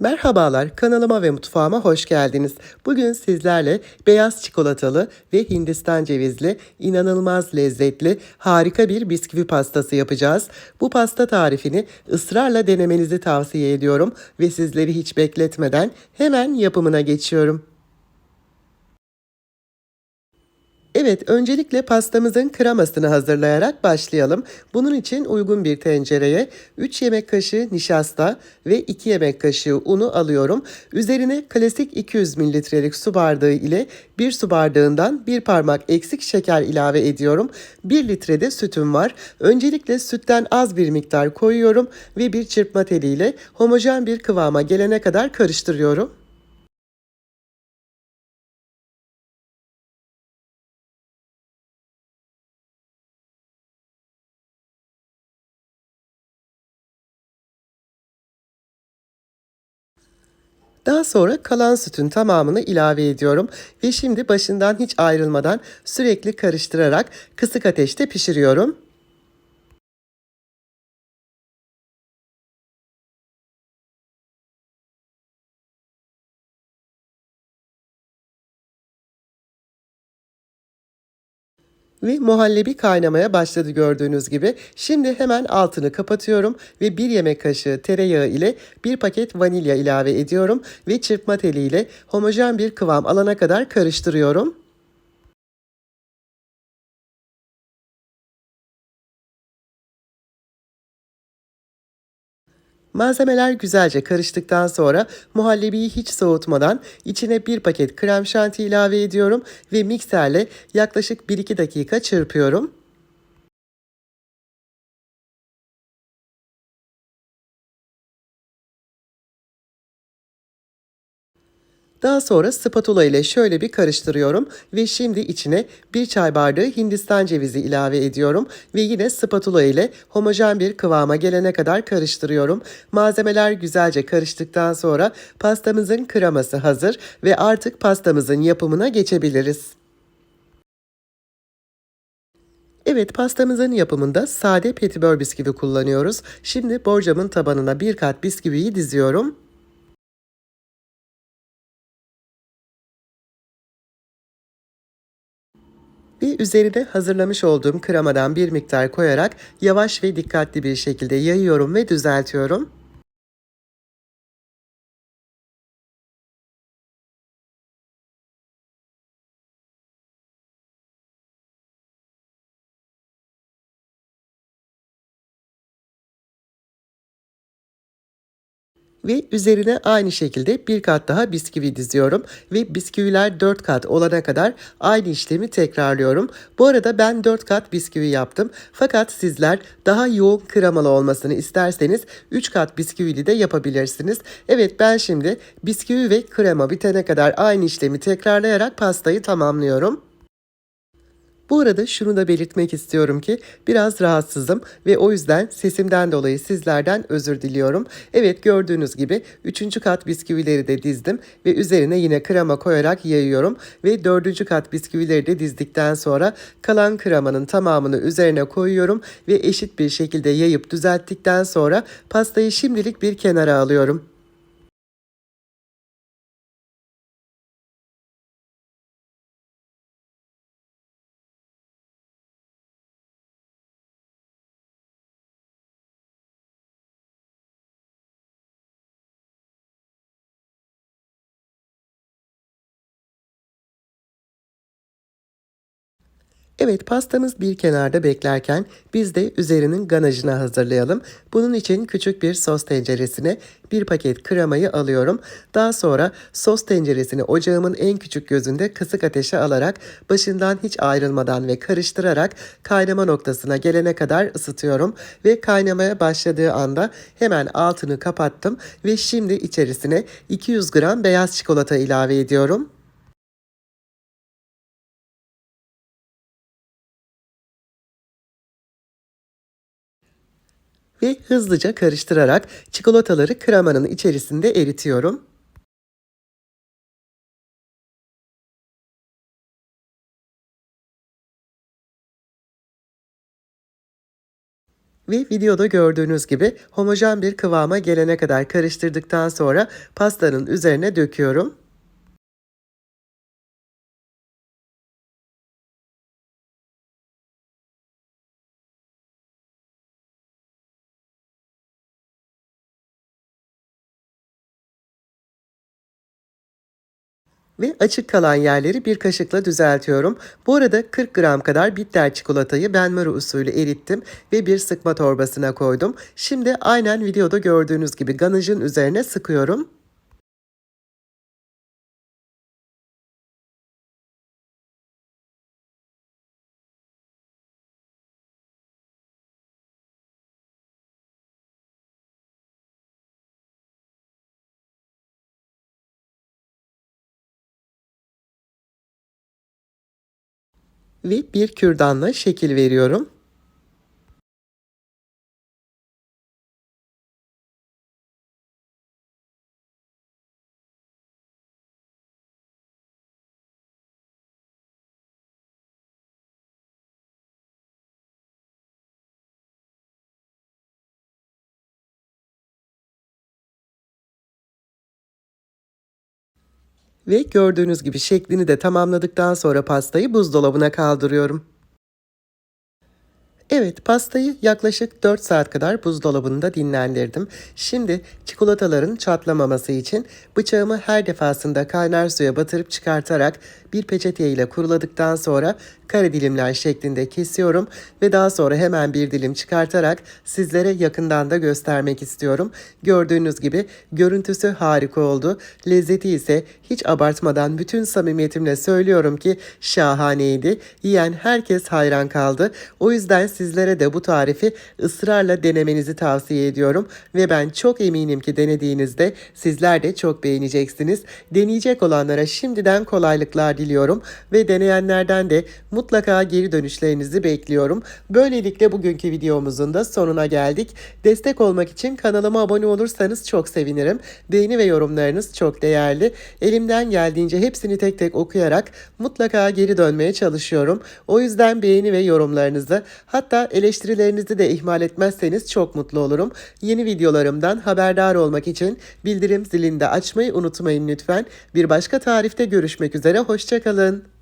Merhabalar, kanalıma ve mutfağıma hoş geldiniz. Bugün sizlerle beyaz çikolatalı ve Hindistan cevizli inanılmaz lezzetli harika bir bisküvi pastası yapacağız. Bu pasta tarifini ısrarla denemenizi tavsiye ediyorum ve sizleri hiç bekletmeden hemen yapımına geçiyorum. Evet, öncelikle pastamızın kremasını hazırlayarak başlayalım. Bunun için uygun bir tencereye 3 yemek kaşığı nişasta ve 2 yemek kaşığı unu alıyorum. Üzerine klasik 200 mililitrelik su bardağı ile 1 su bardağından 1 parmak eksik şeker ilave ediyorum. 1 litrede sütüm var. Öncelikle sütten az bir miktar koyuyorum ve bir çırpma teliyle homojen bir kıvama gelene kadar karıştırıyorum. Daha sonra kalan sütün tamamını ilave ediyorum ve şimdi başından hiç ayrılmadan sürekli karıştırarak kısık ateşte pişiriyorum. Ve muhallebi kaynamaya başladı gördüğünüz gibi. Şimdi hemen altını kapatıyorum ve bir yemek kaşığı tereyağı ile bir paket vanilya ilave ediyorum ve çırpma teliyle homojen bir kıvam alana kadar karıştırıyorum. Malzemeler güzelce karıştıktan sonra muhallebiyi hiç soğutmadan içine bir paket krem şanti ilave ediyorum ve mikserle yaklaşık 1-2 dakika çırpıyorum. Daha sonra spatula ile şöyle bir karıştırıyorum ve şimdi içine bir çay bardağı hindistan cevizi ilave ediyorum ve yine spatula ile homojen bir kıvama gelene kadar karıştırıyorum. Malzemeler güzelce karıştıktan sonra pastamızın kreması hazır ve artık pastamızın yapımına geçebiliriz. Evet pastamızın yapımında sade petibör bisküvi kullanıyoruz. Şimdi borcamın tabanına bir kat bisküviyi diziyorum. Ve üzerine hazırlamış olduğum kremadan bir miktar koyarak yavaş ve dikkatli bir şekilde yayıyorum ve düzeltiyorum. Ve üzerine aynı şekilde bir kat daha bisküvi diziyorum ve bisküviler 4 kat olana kadar aynı işlemi tekrarlıyorum. Bu arada ben 4 kat bisküvi yaptım. Fakat sizler daha yoğun kremalı olmasını isterseniz 3 kat bisküvili de yapabilirsiniz. Evet ben şimdi bisküvi ve krema bitene kadar aynı işlemi tekrarlayarak pastayı tamamlıyorum. Bu arada şunu da belirtmek istiyorum ki biraz rahatsızım ve o yüzden sesimden dolayı sizlerden özür diliyorum. Evet gördüğünüz gibi 3. kat bisküvileri de dizdim ve üzerine yine krema koyarak yayıyorum ve 4. kat bisküvileri de dizdikten sonra kalan kremanın tamamını üzerine koyuyorum ve eşit bir şekilde yayıp düzelttikten sonra pastayı şimdilik bir kenara alıyorum. Evet pastamız bir kenarda beklerken biz de üzerinin ganajını hazırlayalım. Bunun için küçük bir sos tenceresine bir paket kremayı alıyorum. Daha sonra sos tenceresini ocağımın en küçük gözünde kısık ateşe alarak başından hiç ayrılmadan ve karıştırarak kaynama noktasına gelene kadar ısıtıyorum. Ve kaynamaya başladığı anda hemen altını kapattım ve şimdi içerisine 200 gram beyaz çikolata ilave ediyorum. Ve hızlıca karıştırarak çikolataları kremanın içerisinde eritiyorum. Ve videoda gördüğünüz gibi homojen bir kıvama gelene kadar karıştırdıktan sonra pastanın üzerine döküyorum. Ve açık kalan yerleri bir kaşıkla düzeltiyorum. Bu arada 40 gram kadar bitter çikolatayı benmari usulü erittim ve bir sıkma torbasına koydum. Şimdi aynen videoda gördüğünüz gibi ganajın üzerine sıkıyorum. Ve bir kürdanla şekil veriyorum. Ve gördüğünüz gibi şeklini de tamamladıktan sonra pastayı buzdolabına kaldırıyorum. Evet, pastayı yaklaşık 4 saat kadar buzdolabında dinlendirdim. Şimdi çikolataların çatlamaması için bıçağımı her defasında kaynar suya batırıp çıkartarak bir peçete ile kuruladıktan sonra kare dilimler şeklinde kesiyorum ve daha sonra hemen bir dilim çıkartarak sizlere yakından da göstermek istiyorum. Gördüğünüz gibi görüntüsü harika oldu. Lezzeti ise hiç abartmadan bütün samimiyetimle söylüyorum ki şahaneydi. Yiyen herkes hayran kaldı. O yüzden sizlere de bu tarifi ısrarla denemenizi tavsiye ediyorum ve ben çok eminim ki denediğinizde sizler de çok beğeneceksiniz. Deneyecek olanlara şimdiden kolaylıklar diliyorum ve deneyenlerden de mutlaka geri dönüşlerinizi bekliyorum. Böylelikle bugünkü videomuzun da sonuna geldik. Destek olmak için kanalıma abone olursanız çok sevinirim. Beğeni ve yorumlarınız çok değerli. Elimden geldiğince hepsini tek tek okuyarak mutlaka geri dönmeye çalışıyorum. O yüzden beğeni ve yorumlarınızı hatta eleştirilerinizi de ihmal etmezseniz çok mutlu olurum. Yeni videolarımdan haberdar olmak için bildirim zilini de açmayı unutmayın lütfen. Bir başka tarifte görüşmek üzere. Hoşçakalın.